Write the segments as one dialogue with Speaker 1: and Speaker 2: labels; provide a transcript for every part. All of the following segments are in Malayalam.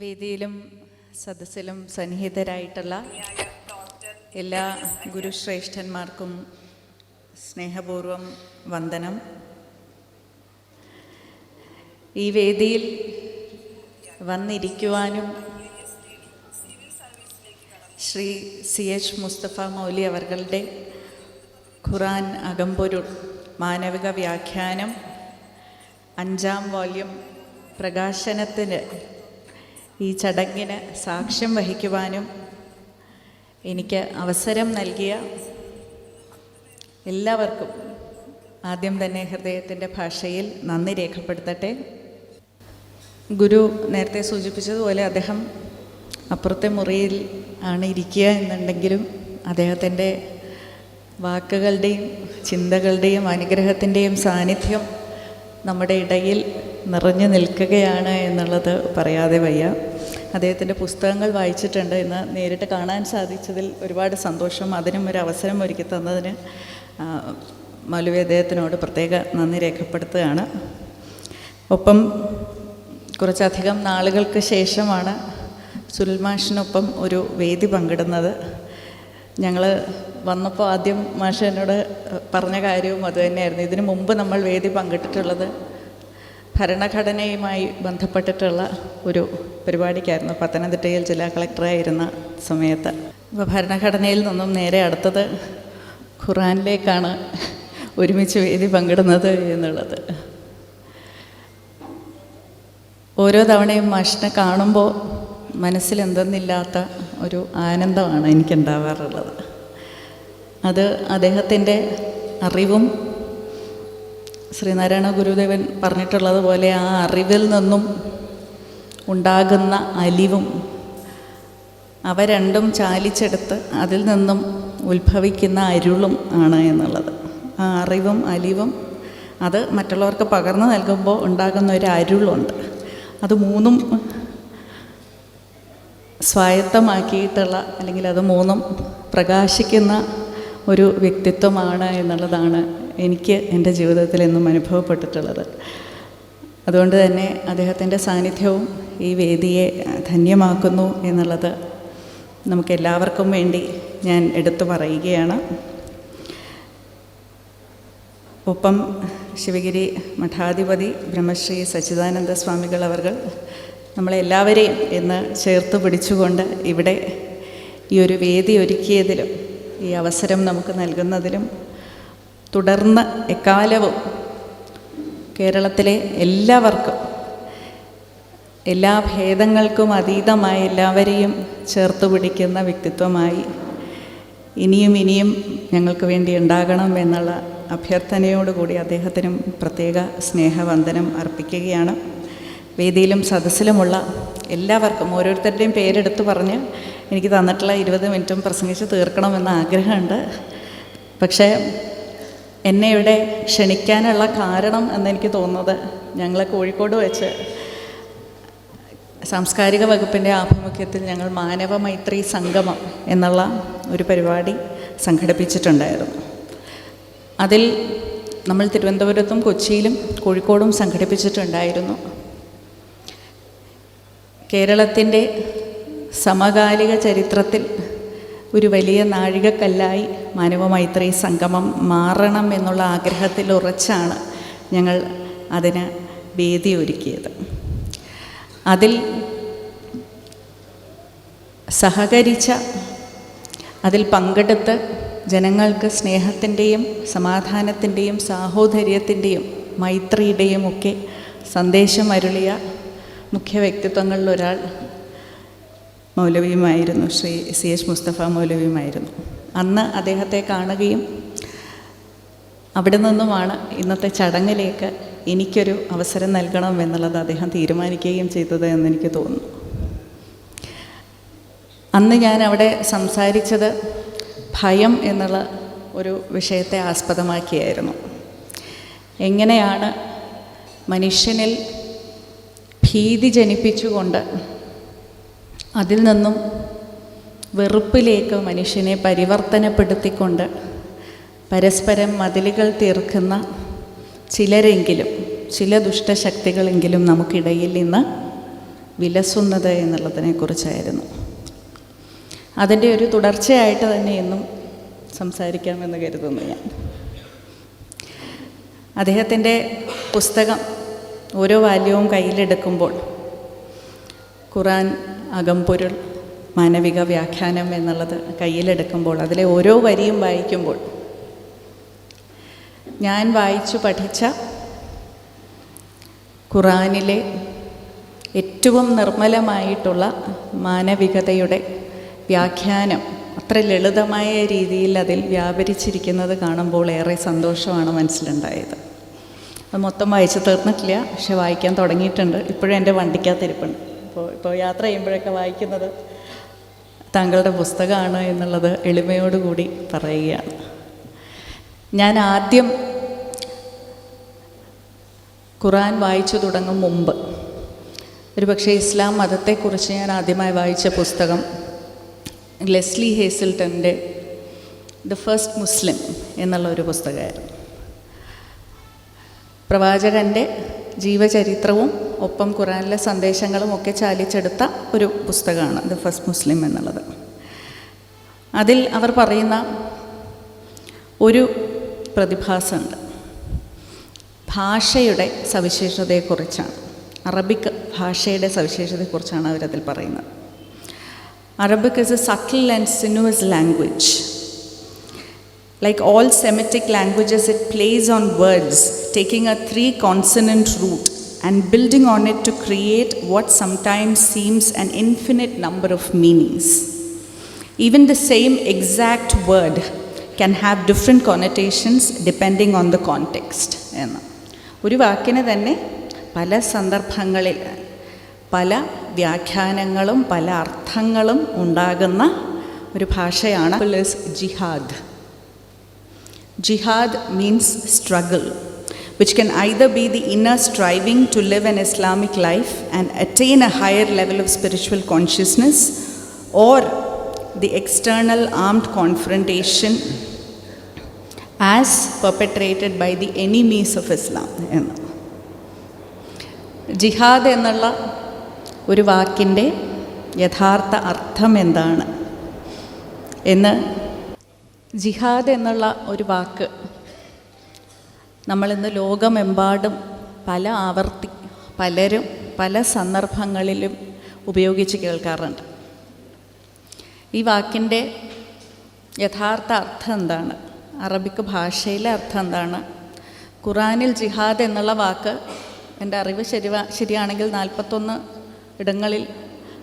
Speaker 1: വേദിയിലും സദസ്സിലും സന്നിഹിതരായിട്ടുള്ള എല്ലാ ഗുരുശ്രേഷ്ഠന്മാർക്കും സ്നേഹപൂർവം വന്ദനം. ഈ വേദിയിൽ വന്നിരിക്കുവാനും ശ്രീ സി എച്ച് മുസ്തഫ മൗലി അവർകളുടെ ഖുറാൻ അകമ്പൊരുൾ മാനവിക വ്യാഖ്യാനം അഞ്ചാം വോള്യം പ്രകാശനത്തിന് ഈ ചടങ്ങിന് സാക്ഷ്യം വഹിക്കുവാനും എനിക്ക് അവസരം നൽകിയ എല്ലാവർക്കും ആദ്യം തന്നെ ഹൃദയത്തിന്റെ ഭാഷയിൽ നന്ദി രേഖപ്പെടുത്തട്ടെ. ഗുരു നേരത്തെ സൂചിപ്പിച്ചതുപോലെ അദ്ദേഹം അപ്പുറത്തെ മുറിയിൽ ആണ് ഇരിക്കുക എന്നുണ്ടെങ്കിലും അദ്ദേഹത്തിന്റെ വാക്കുകളുടെയും ചിന്തകളുടെയും അനുഗ്രഹത്തിന്റെയും സാന്നിധ്യം നമ്മുടെ ഇടയിൽ നിറഞ്ഞു നിൽക്കുകയാണ് എന്നുള്ളത് പറയാതെ വയ്യ. അദ്ദേഹത്തിന്റെ പുസ്തകങ്ങൾ വായിച്ചിട്ടുണ്ട് എന്ന് നേരിട്ട് കാണാൻ സാധിച്ചതിൽ ഒരുപാട് സന്തോഷം. അതിനും ഒരു അവസരം ഒരുക്കി തന്നതിന് മൗലവി അദ്ദേഹത്തിനോട് പ്രത്യേക നന്ദി രേഖപ്പെടുത്തുകയാണ്. ഒപ്പം കുറച്ചധികം നാളുകൾക്ക് ശേഷമാണ് സുൽമാഷിനൊപ്പം ഒരു വേദി പങ്കിടുന്നത്. ഞങ്ങൾ വന്നപ്പോൾ ആദ്യം മാഷ എന്നോട് പറഞ്ഞ കാര്യവും അതുതന്നെയായിരുന്നു ഇതിനു മുമ്പ് നമ്മൾ വേദി പങ്കിട്ടിട്ടുള്ളത് ഭരണഘടനയുമായി ബന്ധപ്പെട്ടിട്ടുള്ള ഒരു പരിപാടിക്കായിരുന്നു പത്തനംതിട്ടയിൽ ജില്ലാ കളക്ടറായിരുന്ന സമയത്ത്. അപ്പോൾ ഭരണഘടനയിൽ നിന്നും നേരെ അടുത്തത് ഖുറാനിലേക്കാണ് ഒരുമിച്ച് വേദി പങ്കിടുന്നത് എന്നുള്ളത്. ഓരോ തവണയും മാഷിനെ കാണുമ്പോൾ മനസ്സിൽ എന്തെന്നില്ലാത്ത ഒരു ആനന്ദമാണ് എനിക്കുണ്ടാവാറുള്ളത്. അത് അദ്ദേഹത്തിന്റെ അറിവും ശ്രീനാരായണ ഗുരുദേവൻ പറഞ്ഞിട്ടുള്ളത് പോലെ ആ അറിവിൽ നിന്നും ഉണ്ടാകുന്ന അലിവും അവ രണ്ടും ചാലിച്ചെടുത്ത് അതിൽ നിന്നും ഉത്ഭവിക്കുന്ന അരുളും ആണ് എന്നുള്ളത്. ആ അറിവും അലിവും അത് മറ്റുള്ളവർക്ക് പകർന്നു നൽകുമ്പോൾ ഉണ്ടാകുന്ന ഒരു അരുളുണ്ട്. അത് മൂന്നും സ്വായത്തമാക്കിയിട്ടുള്ള അല്ലെങ്കിൽ അത് മൂന്നും പ്രകാശിക്കുന്ന ഒരു വ്യക്തിത്വമാണ് എന്നുള്ളതാണ് എനിക്ക് എന്റെ ജീവിതത്തിൽ എന്നും അനുഭവപ്പെട്ടിട്ടുള്ളത്. അതുകൊണ്ട് തന്നെ അദ്ദേഹത്തിന്റെ സാന്നിധ്യവും ഈ വേദിയെ ധന്യമാക്കുന്നു എന്നുള്ളത് നമുക്കെല്ലാവർക്കും വേണ്ടി ഞാൻ എടുത്തു പറയുകയാണ്. ഒപ്പം ശിവഗിരി മഠാധിപതി ബ്രഹ്മശ്രീ സച്ചിദാനന്ദ സ്വാമികൾ അവർ നമ്മളെല്ലാവരെയും ഇന്ന് ചേർത്ത് പിടിച്ചുകൊണ്ട് ഇവിടെ ഈ ഒരു വേദി ഒരുക്കിയതിലും ഈ അവസരം നമുക്ക് നൽകുന്നതിലും തുടർന്ന് എക്കാലവും കേരളത്തിലെ എല്ലാവർക്കും എല്ലാ ഭേദങ്ങൾക്കും അതീതമായി എല്ലാവരെയും ചേർത്ത് പിടിക്കുന്ന വ്യക്തിത്വമായി ഇനിയും ഇനിയും ഞങ്ങൾക്ക് വേണ്ടി ഉണ്ടാകണം എന്നുള്ള അഭ്യർത്ഥനയോടുകൂടി അദ്ദേഹത്തിനും പ്രത്യേക സ്നേഹവന്ദനം അർപ്പിക്കുകയാണ്. വേദിയിലും സദസ്സിലുമുള്ള എല്ലാവർക്കും ഓരോരുത്തരുടെയും പേരെടുത്ത് പറഞ്ഞ് എനിക്ക് തന്നിട്ടുള്ള ഇരുപത് മിനിറ്റും പ്രസംഗിച്ച് തീർക്കണമെന്ന് ആഗ്രഹമുണ്ട്. പക്ഷേ എന്നെ ഇവിടെ ക്ഷണിക്കാനുള്ള കാരണം എന്നെനിക്ക് തോന്നുന്നത് ഞങ്ങൾ കോഴിക്കോട് വെച്ച്. സാംസ്കാരിക വകുപ്പിന്റെ ആഭിമുഖ്യത്തിൽ ഞങ്ങൾ മാനവ മൈത്രി സംഗമം എന്നുള്ള ഒരു പരിപാടി സംഘടിപ്പിച്ചിട്ടുണ്ടായിരുന്നു. അതിൽ നമ്മൾ തിരുവനന്തപുരത്തും കൊച്ചിയിലും കോഴിക്കോടും സംഘടിപ്പിച്ചിട്ടുണ്ടായിരുന്നു. കേരളത്തിന്റെ സമകാലിക ചരിത്രത്തിൽ ഒരു വലിയ നാഴികക്കല്ലായി മാനവമൈത്രി സംഗമം മാറണം എന്നുള്ള ആഗ്രഹത്തിൽ ഉറച്ചാണ് ഞങ്ങൾ അതിന് വേദി ഒരുക്കിയത്. അതിൽ സഹകരിച്ച അതിൽ പങ്കെടുത്ത് ജനങ്ങൾക്ക് സ്നേഹത്തിന്റെയും സമാധാനത്തിന്റെയും സാഹോദര്യത്തിന്റെയും മൈത്രിയുടെയും ഒക്കെ സന്ദേശം അരുളിയ മുഖ്യ വ്യക്തിത്വങ്ങളിൽ ഒരാൾ മൗലവിയുമായിരുന്നു. ശ്രീ സി എച്ച് മുസ്തഫ മൗലവിയുമായിരുന്നു. അന്ന് അദ്ദേഹത്തെ കാണുകയും അവിടെ നിന്നുമാണ് ഇന്നത്തെ ചടങ്ങിലേക്ക് എനിക്കൊരു അവസരം നൽകണം എന്നുള്ളത് അദ്ദേഹം തീരുമാനിക്കുകയും ചെയ്തത് എന്നെനിക്ക് തോന്നുന്നു. അന്ന് ഞാൻ അവിടെ സംസാരിച്ചത് ഭയം എന്നുള്ള ഒരു വിഷയത്തെ ആസ്പദമാക്കിയായിരുന്നു. എങ്ങനെയാണ് മനുഷ്യനിൽ ഭീതി ജനിപ്പിച്ചുകൊണ്ട് അതിൽ നിന്നും വെറുപ്പിലേക്ക് മനുഷ്യനെ പരിവർത്തനപ്പെടുത്തിക്കൊണ്ട് പരസ്പരം മതിലുകൾ തീർക്കുന്ന ചിലരെങ്കിലും ചില ദുഷ്ടശക്തികളെങ്കിലും നമുക്കിടയിൽ നിന്ന് വിലസുന്നത് എന്നുള്ളതിനെക്കുറിച്ചായിരുന്നു. അതിന്റെ ഒരു തുടർച്ചയായിട്ട് തന്നെ എന്നും സംസാരിക്കാമെന്ന് കരുതുന്നു ഞാൻ. അദ്ദേഹത്തിന്റെ പുസ്തകം ഓരോ വാല്യവും കയ്യിലെടുക്കുമ്പോൾ ഖുറാൻ അകംപൊരുൾ മാനവിക വ്യാഖ്യാനം എന്നുള്ളത് കയ്യിലെടുക്കുമ്പോൾ അതിലെ ഓരോ വരിയും വായിക്കുമ്പോൾ. ഞാൻ വായിച്ചു പഠിച്ച ഖുറാനിലെ ഏറ്റവും നിർമ്മലമായിട്ടുള്ള മാനവികതയുടെ വ്യാഖ്യാനം അത്ര ലളിതമായ രീതിയിൽ അതിൽ വ്യാപരിച്ചിരിക്കുന്നത് കാണുമ്പോൾ ഏറെ സന്തോഷമാണ് മനസ്സിലുണ്ടായത്. അത് മൊത്തം വായിച്ചു തീർന്നിട്ടില്ല പക്ഷെ വായിക്കാൻ തുടങ്ങിയിട്ടുണ്ട്. ഇപ്പോഴും എന്റെ വണ്ടിക്കകത്തിരിപ്പുണ്ട് അപ്പോൾ ഇപ്പോൾ യാത്ര ചെയ്യുമ്പോഴൊക്കെ വായിക്കുന്നത്. താങ്കളുടെ പുസ്തകമാണ് എന്നുള്ളത് എളിമയോടുകൂടി പറയുകയാണ്. ഞാൻ ആദ്യം ഖുറാൻ വായിച്ചു തുടങ്ങും മുമ്പ്. ഒരു പക്ഷേ ഇസ്ലാം മതത്തെക്കുറിച്ച് ഞാൻ ആദ്യമായി വായിച്ച പുസ്തകം ലെസ്ലി ഹേസിൽട്ടന്റെ ദ ഫസ്റ്റ് മുസ്ലിം എന്നുള്ള ഒരു പുസ്തകമായിരുന്നു. പ്രവാചകന്റെ ജീവചരിത്രവും ഒപ്പം ഖുറാനിലെ സന്ദേശങ്ങളും ഒക്കെ ചാലിച്ചെടുത്ത ഒരു പുസ്തകമാണ് ദ ഫസ്റ്റ് മുസ്ലിം എന്നുള്ളത്. അതിൽ അവർ പറയുന്ന ഒരു പ്രതിഭാസമുണ്ട്. ഭാഷയുടെ സവിശേഷതയെക്കുറിച്ചാണ്. അറബിക് ഭാഷയുടെ സവിശേഷതയെക്കുറിച്ചാണ് അവരതിൽ പറയുന്നത്. Arabic is a subtle and sinuous language Like all Semitic languages, it place on words, taking a three consonant root. and building on it to create what sometimes seems an infinite number of meanings. Even the same exact word can have different connotations depending on the context. എന്ന് ഒരു വാക്കിന് തന്നെ പല സന്ദർഭങ്ങളിൽ പല വ്യാഖ്യാനങ്ങളും പല അർത്ഥങ്ങളും ഉണ്ടാകുന്ന ഒരു ഭാഷയാണ് ജിഹാദ് Jihad means struggle, which can either be the inner striving to live an Islamic life and attain a higher level of spiritual consciousness, or the external armed confrontation as perpetrated by the enemies of Islam. ജിഹാദ് എന്നുള്ള ഒരു വാക്കിന്റെ യഥാർത്ഥ അർത്ഥം എന്താണ് എന്ന് ജിഹാദ് എന്നുള്ള ഒരു വാക്ക് നമ്മളിന്ന് ലോകമെമ്പാടും പല ആവർത്തി പലരും പല സന്ദർഭങ്ങളിലും ഉപയോഗിച്ച് കേൾക്കാറുണ്ട്. ഈ വാക്കിന്റെ യഥാർത്ഥ അർത്ഥം എന്താണ്? അറബിക്ക് ഭാഷയിലെ അർത്ഥം എന്താണ്? ഖുറാനിൽ ജിഹാദ് എന്നുള്ള വാക്ക് എന്റെ അറിവ് ശരി ശരിയാണെങ്കിൽ നാൽപ്പത്തൊന്ന് ഇടങ്ങളിൽ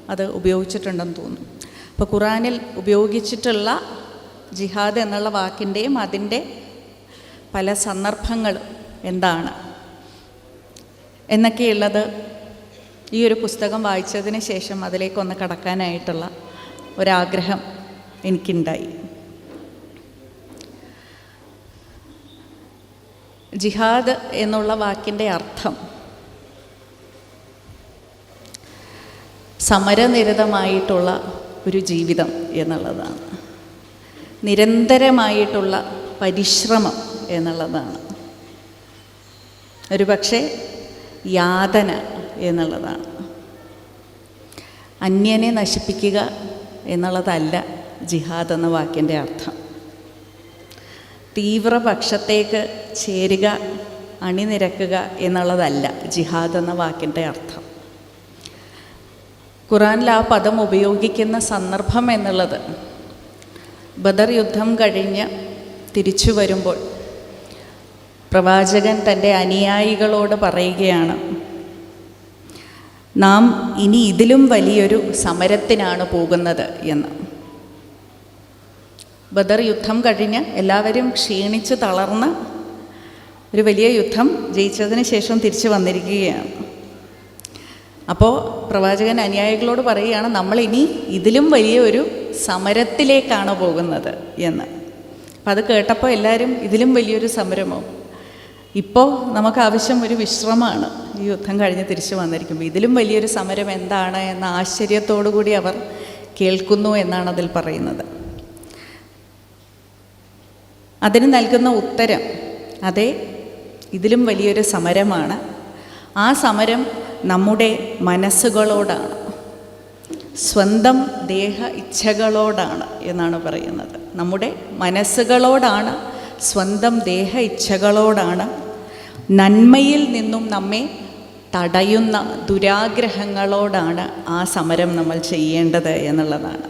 Speaker 1: അത് ഉപയോഗിച്ചിട്ടുണ്ടെന്ന് തോന്നുന്നു. അപ്പോൾ ഖുറാനിൽ ഉപയോഗിച്ചിട്ടുള്ള ജിഹാദ് എന്നുള്ള വാക്കിന്റെയും അതിന്റെ പല സന്ദർഭങ്ങൾ എന്താണ് എന്നൊക്കെയുള്ളത് ഈ ഒരു പുസ്തകം വായിച്ചതിന് ശേഷം അതിലേക്കൊന്ന് കടക്കാനായിട്ടുള്ള ഒരാഗ്രഹം എനിക്കുണ്ടായി. ജിഹാദ് എന്നുള്ള വാക്കിന്റെ അർത്ഥം സമരനിരതമായിട്ടുള്ള ഒരു ജീവിതം എന്നുള്ളതാണ്. നിരന്തരമായിട്ടുള്ള പരിശ്രമം എന്നുള്ളതാണ്. ഒരു പക്ഷേ യാതന എന്നുള്ളതാണ്. അന്യനെ നശിപ്പിക്കുക എന്നുള്ളതല്ല ജിഹാദ് എന്ന വാക്കിന്റെ അർത്ഥം. തീവ്രപക്ഷത്തേക്ക് ചേരുക അണിനിരക്കുക എന്നുള്ളതല്ല ജിഹാദ് എന്ന വാക്കിന്റെ അർത്ഥം. ഖുറാനിൽ ആ പദം ഉപയോഗിക്കുന്ന സന്ദർഭം എന്നുള്ളത് ബദർ യുദ്ധം കഴിഞ്ഞ് തിരിച്ചു വരുമ്പോൾ പ്രവാചകൻ തന്റെ അനുയായികളോട് പറയുകയാണ് നാം ഇനി ഇതിലും വലിയൊരു സമരത്തിനാണ് പോകുന്നത് എന്ന്. ബദർ യുദ്ധം കഴിഞ്ഞ് എല്ലാവരും ക്ഷീണിച്ച് തളർന്ന് ഒരു വലിയ യുദ്ധം ജയിച്ചതിന് ശേഷം തിരിച്ചു വന്നിരിക്കുകയാണ്. അപ്പോൾ പ്രവാചകൻ അനുയായികളോട് പറയുകയാണ് നമ്മൾ ഇനി ഇതിലും വലിയ ഒരു സമരത്തിലേക്കാണ് പോകുന്നത് എന്ന്. അപ്പം അത് കേട്ടപ്പോൾ എല്ലാവരും ഇതിലും വലിയൊരു സമരമോ ഇപ്പോൾ നമുക്ക് ആവശ്യം ഒരു വിശ്രമമാണ്. ഈ യുദ്ധം കഴിഞ്ഞ് തിരിച്ചു വന്നിരിക്കുമ്പോൾ ഇതിലും വലിയൊരു സമരം എന്താണ് എന്ന ആശ്ചര്യത്തോടു കൂടി അവർ കേൾക്കുന്നു എന്നാണ് അതിൽ പറയുന്നത്. അതിന് നൽകുന്ന ഉത്തരം അതെ ഇതിലും വലിയൊരു സമരമാണ്. ആ സമരം നമ്മുടെ മനസ്സുകളോടാണ്. സ്വന്തം ദേഹ ഇച്ഛകളോടാണ് എന്നാണ് പറയുന്നത്. നമ്മുടെ മനസ്സുകളോടാണ് സ്വന്തം ദേഹ ഇച്ഛകളോടാണ് നന്മയിൽ നിന്നും നമ്മെ തടയുന്ന ദുരാഗ്രഹങ്ങളോടാണ് ആ സമരം നമ്മൾ ചെയ്യേണ്ടത് എന്നുള്ളതാണ്.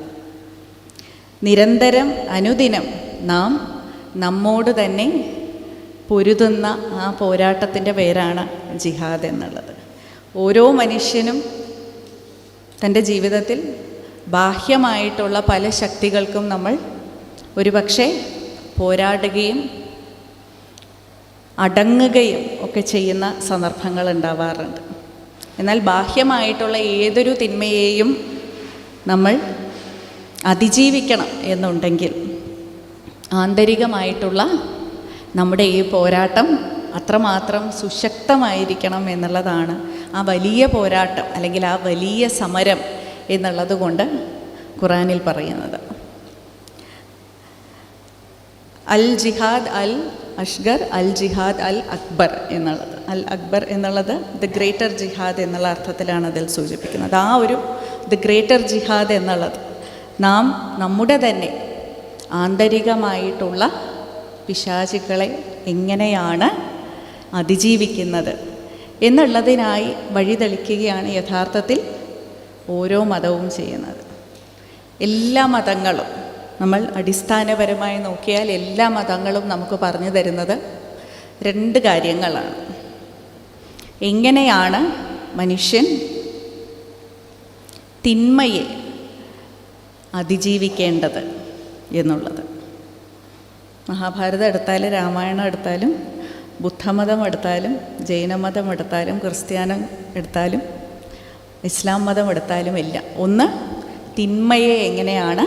Speaker 1: നിരന്തരം അനുദിനം നാം നമ്മോട് തന്നെ പൊരുതുന്ന ആ പോരാട്ടത്തിന്റെ പേരാണ് ജിഹാദ് എന്നുള്ളത്. ഓരോ മനുഷ്യനും തന്റെ ജീവിതത്തിൽ ബാഹ്യമായിട്ടുള്ള പല ശക്തികൾക്കും നമ്മൾ ഒരുപക്ഷെ പോരാടുകയും അടങ്ങുകയും ഒക്കെ ചെയ്യുന്ന സന്ദർഭങ്ങൾ ഉണ്ടാവാറുണ്ട്. എന്നാൽ ബാഹ്യമായിട്ടുള്ള ഏതൊരു തിന്മയെയും നമ്മൾ അതിജീവിക്കണം എന്നുണ്ടെങ്കിൽ ആന്തരികമായിട്ടുള്ള നമ്മുടെ ഈ പോരാട്ടം അത്രമാത്രം സുശക്തമായിരിക്കണം എന്നുള്ളതാണ് ആ വലിയ പോരാട്ടം അല്ലെങ്കിൽ ആ വലിയ സമരം എന്നുള്ളത് കൊണ്ട് ഖുറാനിൽ പറയുന്നത്. അൽ ജിഹാദ് അൽ അഷ്ഗർ അൽ ജിഹാദ് അൽ അക്ബർ എന്നുള്ളത്. അൽ അക്ബർ എന്നുള്ളത് ദ ഗ്രേറ്റർ ജിഹാദ് എന്നുള്ള അർത്ഥത്തിലാണ് അതിൽ സൂചിപ്പിക്കുന്നത്. ആ ഒരു ദ ഗ്രേറ്റർ ജിഹാദ് എന്നുള്ളത് നാം നമ്മുടെ തന്നെ ആന്തരികമായിട്ടുള്ള പിശാചികളെ എങ്ങനെയാണ് അതിജീവിക്കുന്നത് എന്നുള്ളതിനായി വഴിതെളിക്കുകയാണ് യഥാർത്ഥത്തിൽ ഓരോ മതവും ചെയ്യുന്നത്. എല്ലാ മതങ്ങളും നമ്മൾ അടിസ്ഥാനപരമായി നോക്കിയാൽ എല്ലാ മതങ്ങളും നമുക്ക് പറഞ്ഞു തരുന്നത് രണ്ട് കാര്യങ്ങളാണ്. എങ്ങനെയാണ് മനുഷ്യൻ തിന്മയെ അതിജീവിക്കേണ്ടത് എന്നുള്ളത്? മഹാഭാരതം എടുത്താലും രാമായണം എടുത്താലും ബുദ്ധമതം എടുത്താലും ജൈനമതം എടുത്താലും ക്രിസ്ത്യാനം എടുത്താലും ഇസ്ലാം മതം എടുത്താലും ഇല്ല ഒന്ന് തിന്മയെ എങ്ങനെയാണ്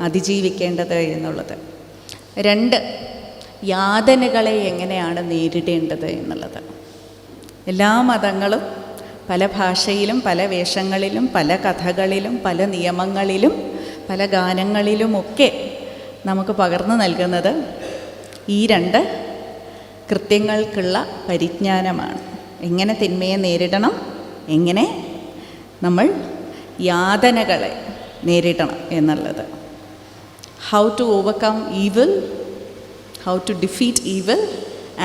Speaker 1: അതിജീവിക്കേണ്ടത് എന്നുള്ളത്. രണ്ട് യാതനകളെ എങ്ങനെയാണ് നേരിടേണ്ടത് എന്നുള്ളത്. എല്ലാ മതങ്ങളും പല ഭാഷയിലും പല വേഷങ്ങളിലും പല കഥകളിലും പല നിയമങ്ങളിലും പല ഗാനങ്ങളിലുമൊക്കെ നമുക്ക് പകർന്നു നൽകുന്നത് ഈ രണ്ട് കൃത്യങ്ങൾക്കുള്ള പരിജ്ഞാനമാണ്. എങ്ങനെ തിന്മയെ നേരിടണം? എങ്ങനെ നമ്മൾ യാതനകളെ നേരിടണം എന്നുള്ളത്. How to overcome evil how to defeat evil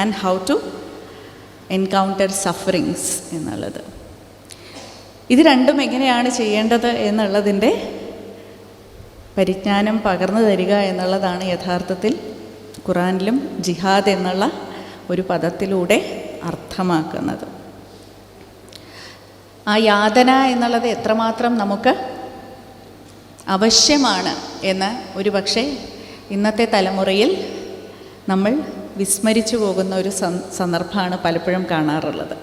Speaker 1: and how to encounter sufferings എന്നുള്ളത്. ഇത് രണ്ടും എങ്ങനെയാണ് ചെയ്യേണ്ടത് എന്നുള്ളതിന്റെ പരിജ്ഞാനം പകർന്നു തരിക എന്നുള്ളതാണ് യഥാർത്ഥത്തിൽ ഖുറാനിലും ജിഹാദ് എന്നുള്ള ഒരു പദത്തിലൂടെ അർത്ഥമാക്കുന്നത്. ആ യാതന എന്നുള്ളത് എത്രമാത്രം നമുക്ക് ആവശ്യമാണ് എന്ന് ഒരു പക്ഷേ ഇന്നത്തെ തലമുറയിൽ നമ്മൾ വിസ്മരിച്ചു പോകുന്ന ഒരു സന്ദർഭമാണ് പലപ്പോഴും കാണാറുള്ളത്.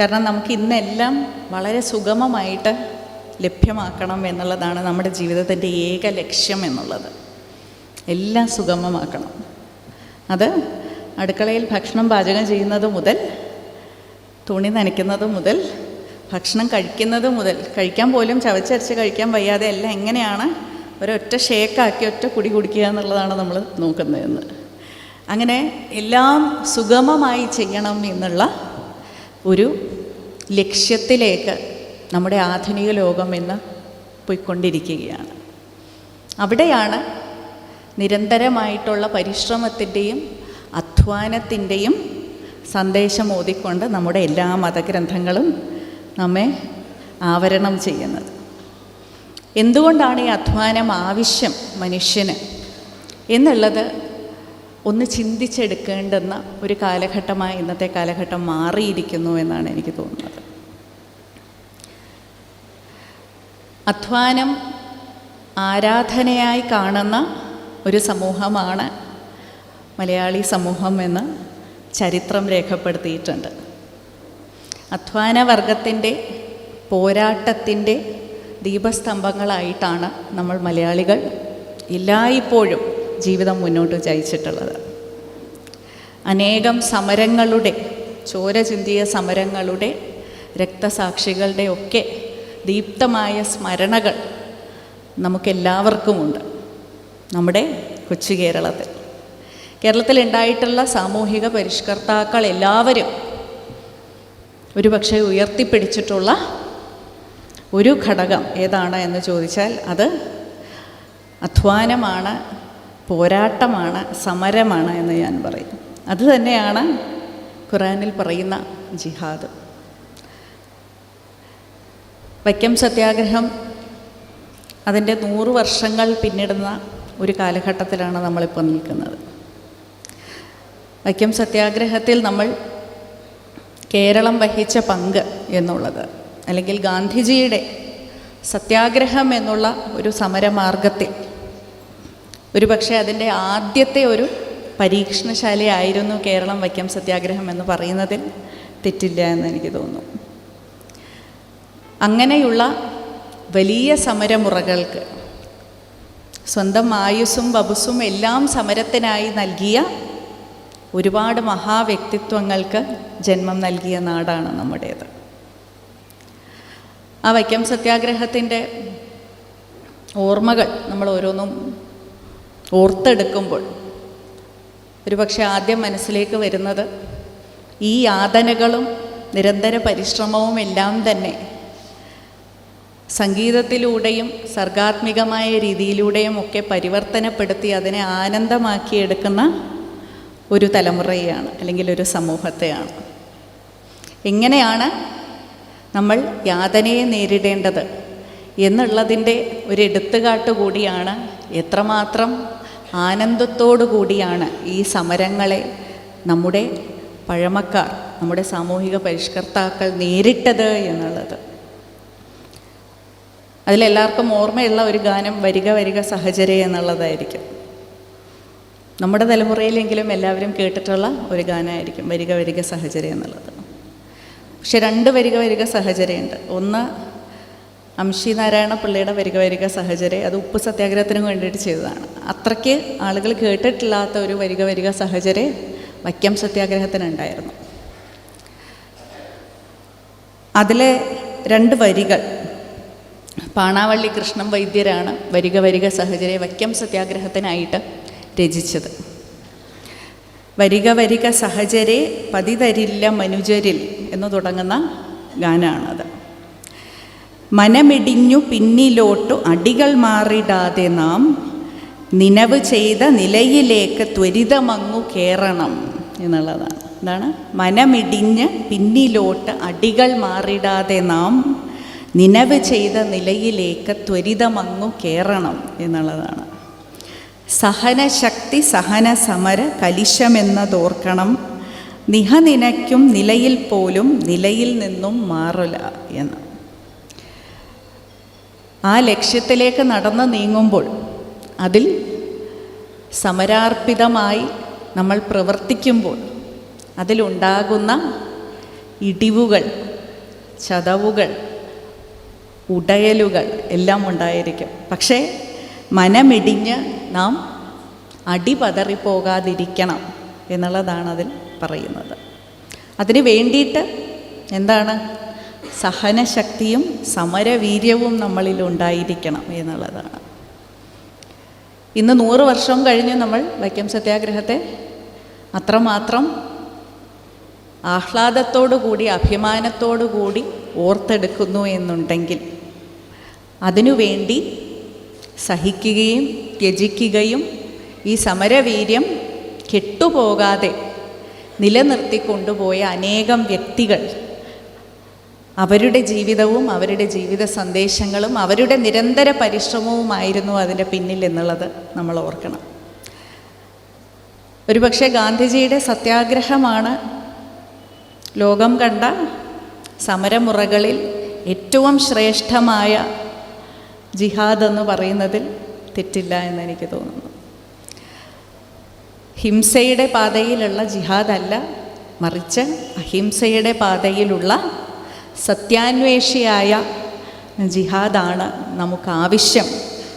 Speaker 1: കാരണം നമുക്ക് ഇന്നെല്ലാം വളരെ സുഗമമായിട്ട് ലഭ്യമാക്കണം എന്നുള്ളതാണ് നമ്മുടെ ജീവിതത്തിന്റെ ഏക ലക്ഷ്യം എന്നുള്ളത്. എല്ലാം സുഗമമാക്കണം. അത് അടുക്കളയിൽ ഭക്ഷണം പാചകം ചെയ്യുന്നത് മുതൽ തുണി നനയ്ക്കുന്നത് മുതൽ ഭക്ഷണം കഴിക്കുന്നത് മുതൽ കഴിക്കാൻ പോലും ചവച്ചരച്ച് കഴിക്കാൻ വയ്യാതെ എല്ലാം എങ്ങനെയാണ് ഒരൊറ്റ ഷേക്കാക്കി ഒറ്റ കുടി കുടിക്കുക എന്നുള്ളതാണ് നമ്മൾ നോക്കുന്നതെന്ന്. അങ്ങനെ എല്ലാം സുഗമമായി ചെയ്യണം എന്നുള്ള ഒരു ലക്ഷ്യത്തിലേക്ക് നമ്മുടെ ആധുനിക ലോകം ഇന്ന് പോയിക്കൊണ്ടിരിക്കുകയാണ്. അവിടെയാണ് നിരന്തരമായിട്ടുള്ള പരിശ്രമത്തിന്റെയും അധ്വാനത്തിന്റെയും സന്ദേശം ഓതിക്കൊണ്ട് നമ്മുടെ എല്ലാ മതഗ്രന്ഥങ്ങളും നമ്മെ ആവരണം ചെയ്യുന്നത്. എന്തുകൊണ്ടാണ് ഈ അധ്വാനം ആവശ്യം മനുഷ്യന്? എന്നുള്ളത് ഒന്ന് ചിന്തിച്ചെടുക്കേണ്ടുന്ന ഒരു കാലഘട്ടമായി ഇന്നത്തെ കാലഘട്ടം മാറിയിരിക്കുന്നു എന്നാണ് എനിക്ക് തോന്നുന്നത്. അധ്വാനം ആരാധനയായി കാണുന്ന ഒരു സമൂഹമാണ് മലയാളി സമൂഹം എന്ന് ചരിത്രം രേഖപ്പെടുത്തിയിട്ടുണ്ട്. അധ്വാനവർഗത്തിന്റെ പോരാട്ടത്തിന്റെ ദീപസ്തംഭങ്ങളായിട്ടാണ് നമ്മൾ മലയാളികൾ എല്ലായ്പ്പോഴും ജീവിതം മുന്നോട്ട് ജയിച്ചിട്ടുള്ളത് അനേകം സമരങ്ങളുടെ ചോര ചിന്തിയ സമരങ്ങളുടെ രക്തസാക്ഷികളുടെ ഒക്കെ ദീപ്തമായ സ്മരണകൾ നമുക്കെല്ലാവർക്കുമുണ്ട് നമ്മുടെ കൊച്ചു കേരളത്തിൽ. കേരളത്തിൽ ഉണ്ടായിട്ടുള്ള സാമൂഹിക പരിഷ്കർത്താക്കൾ എല്ലാവരും ഒരു പക്ഷേ ഉയർത്തിപ്പിടിച്ചിട്ടുള്ള ഒരു ഘടകം ഏതാണ് എന്ന് ചോദിച്ചാൽ അത് അധ്വാനമാണ് പോരാട്ടമാണ് സമരമാണ് എന്ന് ഞാൻ പറയും. അത് തന്നെയാണ് ഖുറാനിൽ പറയുന്ന ജിഹാദ്. വൈക്കം സത്യാഗ്രഹം അതിന്റെ നൂറ് വർഷങ്ങൾ പിന്നിടുന്ന ഒരു കാലഘട്ടത്തിലാണ് നമ്മളിപ്പോൾ നിൽക്കുന്നത്. വൈക്കം സത്യാഗ്രഹത്തിൽ നമ്മൾ കേരളം വഹിച്ച പങ്ക് എന്നുള്ളത്. അല്ലെങ്കിൽ ഗാന്ധിജിയുടെ സത്യാഗ്രഹം എന്നുള്ള ഒരു സമരമാർഗത്തിൽ. ഒരു പക്ഷേ അതിന്റെ ആദ്യത്തെ ഒരു പരീക്ഷണശാലയായിരുന്നു കേരളം വൈക്കം സത്യാഗ്രഹം എന്ന് പറയുന്നതിൽ തെറ്റില്ല എന്ന് എനിക്ക് തോന്നുന്നു. അങ്ങനെയുള്ള വലിയ സമരമുറകൾക്ക് സ്വന്തം ആയുസ്സും വബുസും എല്ലാം സമരത്തിനായി നൽകിയ ഒരുപാട് മഹാവ്യക്തിത്വങ്ങൾക്ക് ജന്മം നൽകിയ നാടാണ് നമ്മുടേത്. ആ വൈക്കം സത്യാഗ്രഹത്തിന്റെ ഓർമ്മകൾ നമ്മൾ ഓരോന്നും ഓർത്തെടുക്കുമ്പോൾ ഒരുപക്ഷെ ആദ്യം മനസ്സിലേക്ക് വരുന്നത് ഈ യാതനകളും നിരന്തര പരിശ്രമവും എല്ലാം തന്നെ സംഗീതത്തിലൂടെയും സർഗാത്മികമായ രീതിയിലൂടെയും ഒക്കെ പരിവർത്തനപ്പെടുത്തി അതിനെ ആനന്ദമാക്കിയെടുക്കുന്ന ഒരു തലമുറയെയാണ് അല്ലെങ്കിൽ ഒരു സമൂഹത്തെയാണ്. എങ്ങനെയാണ് നമ്മൾ യാതനയെ നേരിടേണ്ടത് എന്നുള്ളതിന്റെ ഒരു എടുത്തുകാട്ട് കൂടിയാണ് എത്രമാത്രം ആനന്ദത്തോടു കൂടിയാണ് ഈ സമരങ്ങളെ നമ്മുടെ പഴമക്കാർ നമ്മുടെ സാമൂഹിക പരിഷ്കർത്താക്കൾ നേരിട്ടത് എന്നുള്ളത്. അതിലെല്ലാവർക്കും ഓർമ്മയുള്ള ഒരു ഗാനം വരിക വരിക സഹചര്യ എന്നുള്ളതായിരിക്കും. നമ്മുടെ തലമുറയിലെങ്കിലും എല്ലാവരും കേട്ടിട്ടുള്ള ഒരു ഗാനമായിരിക്കും വരിക വരിക സഹചര്യം എന്നുള്ളത്. പക്ഷെ രണ്ട് വരിക വരിക സഹചര്യമുണ്ട്. ഒന്ന് അംശി നാരായണ പിള്ളയുടെ വരിക വരിക സഹചര്യം അത് ഉപ്പ് സത്യാഗ്രഹത്തിന് വേണ്ടിയിട്ട് ചെയ്തതാണ്. അത്രയ്ക്ക് ആളുകൾ കേട്ടിട്ടില്ലാത്ത ഒരു വരിക വരിക സഹചര്യം വൈക്കം സത്യാഗ്രഹത്തിനുണ്ടായിരുന്നു. അതിലെ രണ്ട് വരികൾ പാണാവള്ളി കൃഷ്ണൻ വൈദ്യരാണ് വരിക വരിക സഹചര്യം വൈക്കം സത്യാഗ്രഹത്തിനായിട്ട് രചിച്ചത് വരിക വരിക സഹചരെ പതിതരില്ല മനുജരിൽ എന്ന് തുടങ്ങുന്ന ഗാനാണത്. മനമിടിഞ്ഞു പിന്നിലോട്ടു അടികൾ മാറിടാതെ നാം നിലവ് ചെയ്ത നിലയിലേക്ക് ത്വരിതമങ്ങു കയറണം എന്നുള്ളതാണ്. എന്താണ്? മനമിടിഞ്ഞ് പിന്നിലോട്ട് അടികൾ മാറിടാതെ നാം നിലവ് ചെയ്ത നിലയിലേക്ക് ത്വരിതമങ്ങു കയറണം എന്നുള്ളതാണ്. സഹനശക്തി സഹന സമര കലിശമെന്നതോർക്കണം. നിഹനിനയ്ക്കും നിലയിൽ പോലും നിലയിൽ നിന്നും മാറില്ല എന്ന്. ആ ലക്ഷ്യത്തിലേക്ക് നടന്ന് നീങ്ങുമ്പോൾ അതിൽ സമരാർപ്പിതമായി നമ്മൾ പ്രവർത്തിക്കുമ്പോൾ അതിലുണ്ടാകുന്ന ഇടിവുകൾ ചതവുകൾ ഉടയലുകൾ എല്ലാം ഉണ്ടായിരിക്കും. പക്ഷേ മനമിടിഞ്ഞ് നാം അടിപതറിപ്പോകാതിരിക്കണം എന്നുള്ളതാണ് അതിൽ പറയുന്നത്. അതിന് വേണ്ടിയിട്ട് എന്താണ്? സഹനശക്തിയും സമരവീര്യവും നമ്മളിൽ ഉണ്ടായിരിക്കണം എന്നുള്ളതാണ്. ഇന്ന് നൂറ് വർഷം കഴിഞ്ഞ് നമ്മൾ വൈക്കം സത്യാഗ്രഹത്തെ അത്രമാത്രം ആഹ്ലാദത്തോടു കൂടി അഭിമാനത്തോടു കൂടി ഓർത്തെടുക്കുന്നു എന്നുണ്ടെങ്കിൽ അതിനുവേണ്ടി സഹിക്കുകയും ത്യജിക്കുകയും ഈ സമരവീര്യം കെട്ടുപോകാതെ നിലനിർത്തിക്കൊണ്ടുപോയ അനേകം വ്യക്തികൾ അവരുടെ ജീവിതവും അവരുടെ ജീവിത സന്ദേശങ്ങളും അവരുടെ നിരന്തര പരിശ്രമവുമായിരുന്നു അതിന്റെ പിന്നിൽ എന്നുള്ളത് നമ്മൾ ഓർക്കണം. ഒരുപക്ഷെ ഗാന്ധിജിയുടെ സത്യാഗ്രഹമാണ് ലോകം കണ്ട സമരമുറകളിൽ ഏറ്റവും ശ്രേഷ്ഠമായ ജിഹാദ് എന്ന് പറയുന്നതിൽ തെറ്റില്ല എന്ന് എനിക്ക് തോന്നുന്നു. ഹിംസയുടെ പാതയിലുള്ള ജിഹാദല്ല മറിച്ച് അഹിംസയുടെ പാതയിലുള്ള സത്യാന്വേഷിയായ ജിഹാദാണ് നമുക്ക് ആവശ്യം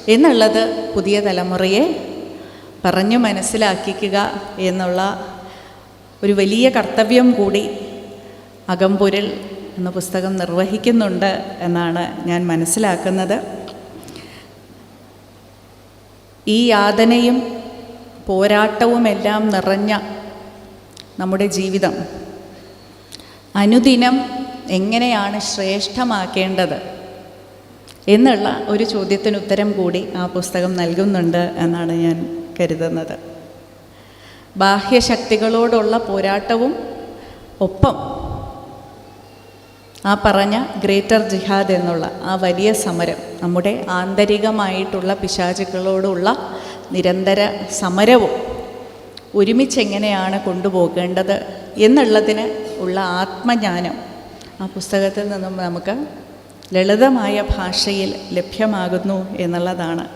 Speaker 1: എന്നുള്ളത് പുതിയ തലമുറയെ പറഞ്ഞു മനസ്സിലാക്കിക്കുക എന്നുള്ള ഒരു വലിയ കർത്തവ്യം കൂടി അകമ്പൊരുൾ എന്ന പുസ്തകം നിർവഹിക്കുന്നുണ്ട് എന്നാണ് ഞാൻ മനസ്സിലാക്കുന്നത്. ഈ യാതനയും പോരാട്ടവുമെല്ലാം നിറഞ്ഞ നമ്മുടെ ജീവിതം. അനുദിനം എങ്ങനെയാണ് ശ്രേഷ്ഠമാക്കേണ്ടത് എന്നുള്ള ഒരു ചോദ്യത്തിന് ഉത്തരം കൂടി ആ പുസ്തകം നൽകുന്നുണ്ട് എന്നാണ് ഞാൻ കരുതുന്നത്. ബാഹ്യശക്തികളോടുള്ള പോരാട്ടവും ഒപ്പം ആ പറഞ്ഞ ഗ്രേറ്റർ ജിഹാദ് എന്നുള്ള ആ വലിയ സമരം നമ്മുടെ ആന്തരികമായിട്ടുള്ള പിശാചുക്കളോടുള്ള നിരന്തര സമരവും ഒരുമിച്ച് എങ്ങനെയാണ് കൊണ്ടുപോകേണ്ടത് എന്നുള്ളതിന് ഉള്ള ആത്മജ്ഞാനം ആ പുസ്തകത്തിൽ നിന്നും നമുക്ക് ലളിതമായ ഭാഷയിൽ ലഭ്യമാകുന്നു എന്നുള്ളതാണ്.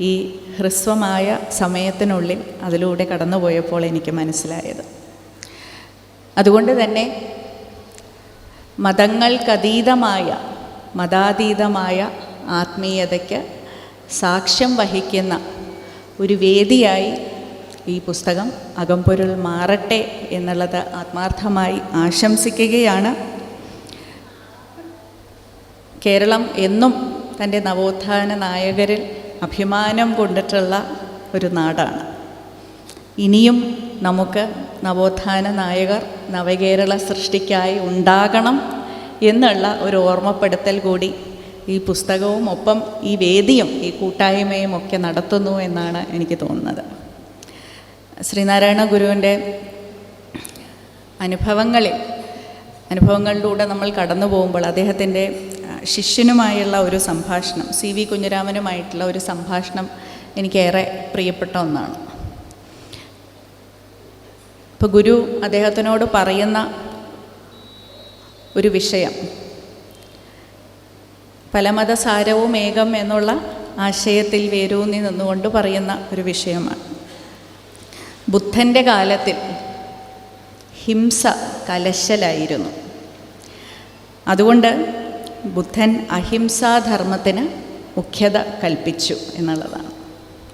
Speaker 1: ഈ ഹ്രസ്വമായ സമയത്തിനുള്ളിൽ അതിലൂടെ കടന്നുപോയപ്പോൾ എനിക്ക് മനസ്സിലായത്. അതുകൊണ്ട് തന്നെ മതങ്ങൾക്കതീതമായ മതാതീതമായ ആത്മീയതയ്ക്ക് സാക്ഷ്യം വഹിക്കുന്ന ഒരു വേദിയായി ഈ പുസ്തകം അകംപൊരുൾ മാറട്ടെ എന്നുള്ളത് ആത്മാർത്ഥമായി ആശംസിക്കുകയാണ്. കേരളം എന്നും തന്റെ നവോത്ഥാന നായകരിൽ അഭിമാനം കൊണ്ടിട്ടുള്ള ഒരു നാടാണ്. ഇനിയും നമുക്ക് നവോത്ഥാന നായകർ നവകേരള സൃഷ്ടിക്കായി ഉണ്ടാകണം എന്നുള്ള ഒരു ഓർമ്മപ്പെടുത്തൽ കൂടി ഈ പുസ്തകവും ഒപ്പം ഈ വേദിയും ഈ കൂട്ടായ്മയും ഒക്കെ നടത്തുന്നു എന്നാണ് എനിക്ക് തോന്നുന്നത്. ശ്രീനാരായണ ഗുരുവിന്റെ അനുഭവങ്ങളിൽ അനുഭവങ്ങളിലൂടെ നമ്മൾ കടന്നു പോകുമ്പോൾ അദ്ദേഹത്തിന്റെ ശിഷ്യനുമായുള്ള ഒരു സംഭാഷണം സി വി കുഞ്ഞിരാമനുമായിട്ടുള്ള ഒരു സംഭാഷണം എനിക്കേറെ പ്രിയപ്പെട്ട ഒന്നാണ്. ഇപ്പോൾ ഗുരു അദ്ദേഹത്തിനോട് പറയുന്ന ഒരു വിഷയം. പലമതസാരവും ഏകം എന്നുള്ള ആശയത്തിൽ വേരൂന്നി നിന്നുകൊണ്ട് പറയുന്ന ഒരു വിഷയമാണ്. ബുദ്ധന്റെ കാലത്തിൽ ഹിംസ കലശലായിരുന്നു. അതുകൊണ്ട് ബുദ്ധൻ അഹിംസാധർമ്മത്തിന് മുഖ്യത കൽപ്പിച്ചു എന്നുള്ളതാണ്.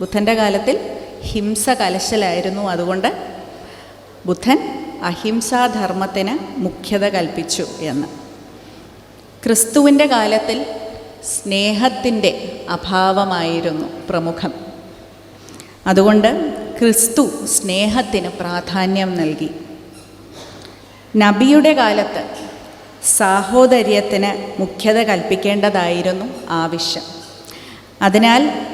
Speaker 1: ബുദ്ധന്റെ കാലത്തിൽ ഹിംസ കലശലായിരുന്നു. അതുകൊണ്ട് ബുദ്ധൻ അഹിംസാധർമ്മത്തിന് മുഖ്യത കൽപ്പിച്ചു എന്ന്. ക്രിസ്തുവിന്റെ കാലത്തിൽ സ്നേഹത്തിന്റെ അഭാവമായിരുന്നു പ്രമുഖം. അതുകൊണ്ട് ക്രിസ്തു സ്നേഹത്തിന് പ്രാധാന്യം നൽകി. നബിയുടെ കാലത്ത് സാഹോദര്യത്തിന് മുഖ്യത കൽപ്പിക്കേണ്ടതായിരുന്നു ആവശ്യം. അതിനാൽ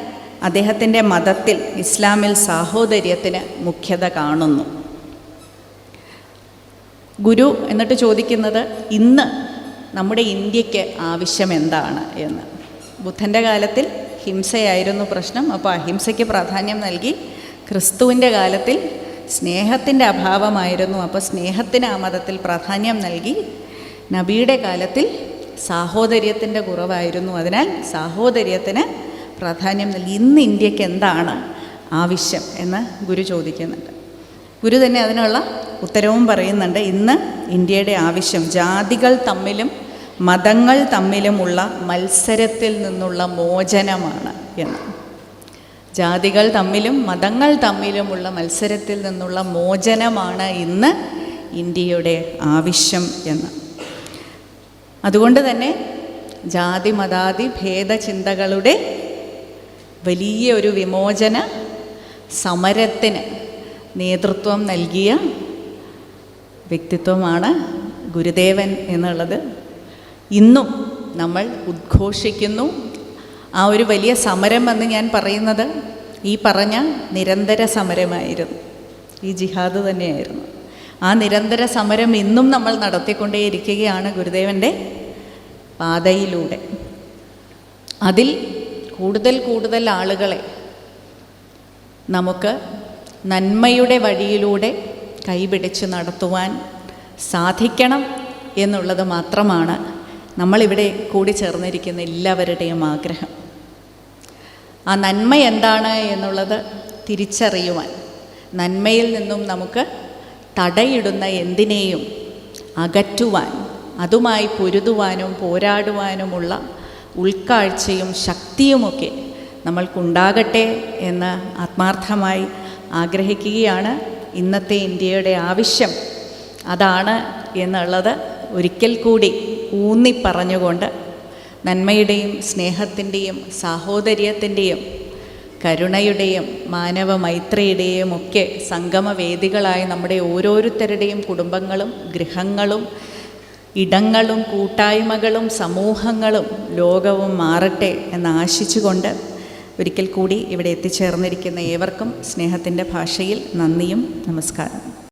Speaker 1: അദ്ദേഹത്തിന്റെ മതത്തിൽ ഇസ്ലാമിൽ സാഹോദര്യത്തിന് മുഖ്യത കാണുന്നു. ഗുരു എന്നിട്ട് ചോദിക്കുന്നത് ഇന്ന് നമ്മുടെ ഇന്ത്യയ്ക്ക് ആവശ്യം എന്താണ് എന്ന്. ബുദ്ധന്റെ കാലത്തിൽ ഹിംസയായിരുന്നു പ്രശ്നം. അപ്പോൾ അഹിംസയ്ക്ക് പ്രാധാന്യം നൽകി ക്രിസ്തുവിന്റെ കാലത്തിൽ സ്നേഹത്തിന്റെ അഭാവമായിരുന്നു. അപ്പോൾ സ്നേഹത്തിന് ആ മതത്തിൽ പ്രാധാന്യം നൽകി. നബിയുടെ കാലത്തിൽ സാഹോദര്യത്തിന്റെ കുറവായിരുന്നു. അതിനാൽ സാഹോദര്യത്തിന് പ്രാധാന്യം നൽകി. ഇന്ന് ഇന്ത്യയ്ക്ക് എന്താണ് ആവശ്യം എന്ന് ഗുരു ചോദിക്കുന്നുണ്ട്. ഗുരു തന്നെ അതിനുള്ള ഉത്തരവും പറയുന്നുണ്ട്. ഇന്ന് ഇന്ത്യയുടെ ആവശ്യം ജാതികൾ തമ്മിലും മതങ്ങൾ തമ്മിലുമുള്ള മത്സരത്തിൽ നിന്നുള്ള മോചനമാണ് എന്ന്. ജാതികൾ തമ്മിലും മതങ്ങൾ തമ്മിലുമുള്ള മത്സരത്തിൽ നിന്നുള്ള മോചനമാണ് ഇന്ന് ഇന്ത്യയുടെ ആവശ്യം എന്ന്. അതുകൊണ്ട് തന്നെ ജാതി മതാതി ഭേദചിന്തകളുടെ വലിയ ഒരു വിമോചന സമരത്തിന് നേതൃത്വം നൽകിയ വ്യക്തിത്വമാണ് ഗുരുദേവൻ എന്നുള്ളത്. ഇന്നും നമ്മൾ ഉദ്ഘോഷിക്കുന്നു. ആ ഒരു വലിയ സമരം എന്ന് ഞാൻ പറയുന്നത് ഈ പറഞ്ഞ നിരന്തര സമരമായിരുന്നു. ഈ ജിഹാദ് തന്നെയായിരുന്നു. ആ നിരന്തര സമരം ഇന്നും നമ്മൾ നടത്തിക്കൊണ്ടേയിരിക്കുകയാണ് ഗുരുദേവന്റെ പാതയിലൂടെ. അതിൽ കൂടുതൽ കൂടുതൽ ആളുകളെ നമുക്ക് നന്മയുടെ വഴിയിലൂടെ കൈപിടിച്ച് നടത്തുവാൻ സാധിക്കണം എന്നുള്ളത് മാത്രമാണ് നമ്മളിവിടെ കൂടി ചേർന്നിരിക്കുന്ന എല്ലാവരുടെയും ആഗ്രഹം. ആ നന്മ എന്താണ് എന്നുള്ളത് തിരിച്ചറിയുവാൻ നന്മയിൽ നിന്നും നമുക്ക് തടയിടുന്ന എന്തിനേയും അകറ്റുവാൻ അതുമായി പൊരുതുവാനും പോരാടുവാനുമുള്ള ഉൾക്കാഴ്ചയും ശക്തിയുമൊക്കെ നമ്മൾക്കുണ്ടാകട്ടെ എന്ന് ആത്മാർത്ഥമായി ആഗ്രഹിക്കുകയാണ് ഇന്നത്തെ ഇന്ത്യയുടെ ആവശ്യം അതാണ് എന്നുള്ളത് ഒരിക്കൽ കൂടി ഊന്നി പറഞ്ഞുകൊണ്ട് നന്മയുടെയും സ്നേഹത്തിന്റെയും സാഹോദര്യത്തിന്റെയും കരുണയുടെയും മാനവ മൈത്രിയുടെയും ഒക്കെ സംഗമവേദികളായ നമ്മുടെ ഓരോരുത്തരുടെയും കുടുംബങ്ങളും ഗൃഹങ്ങളും ഇടങ്ങളും കൂട്ടായ്മകളും സമൂഹങ്ങളും ലോകവും മാറട്ടെ എന്ന് ആശിച്ചുകൊണ്ട് ഒരിക്കൽ കൂടി ഇവിടെ എത്തിച്ചേർന്നിരിക്കുന്ന ഏവർക്കും സ്നേഹത്തിന്റെ ഭാഷയിൽ നന്ദിയും നമസ്കാരം.